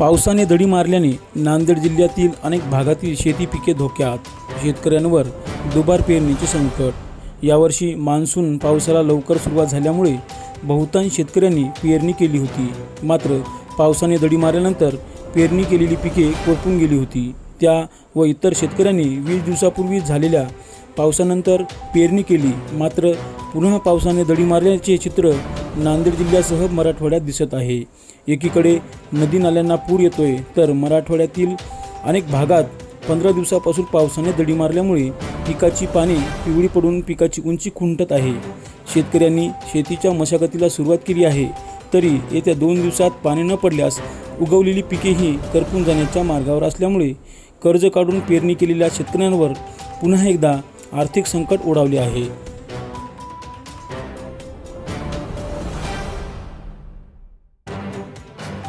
पावसाने दडी मारल्याने नांदेड जिल्ह्यातील अनेक भागातील शेती पिके धोक्यात. शेतकऱ्यांवर दुबार पेरणीचे संकट. यावर्षी मान्सून पावसाला लवकर सुरुवात झाल्यामुळे बहुतांश शेतकऱ्यांनी पेरणी केली होती. मात्र पावसाने दडी मारल्यानंतर पेरणी केलेली पिके कोरपून गेली होती. त्या व इतर शेतकऱ्यांनी वीस दिवसापूर्वी झालेल्या पावसानंतर पेरणी केली. मात्र पुन्हा पावसाने दडी मारल्याचे चित्र नांदेड जिल्ह्यासह मराठवाड्यात दिसत आहे. एकीकडे नदी नाल्यांना पूर येतोय तर मराठवाड्यातील अनेक भागात पंधरा दिवसापासून पावसाने दडी मारल्यामुळे पिकाची पाने पिवळी पडून पिकाची उंची खुंटत आहे. शेतकऱ्यांनी शेतीच्या मशागतीला सुरुवात केली आहे तरी येत्या दोन दिवसात पाणी न पडल्यास उगवलेली पिकेही करपून जाण्याच्या मार्गावर असल्यामुळे कर्ज काढून पेरणी केलेल्या शेतकऱ्यांवर पुन्हा एकदा आर्थिक संकट ओढावले आहे.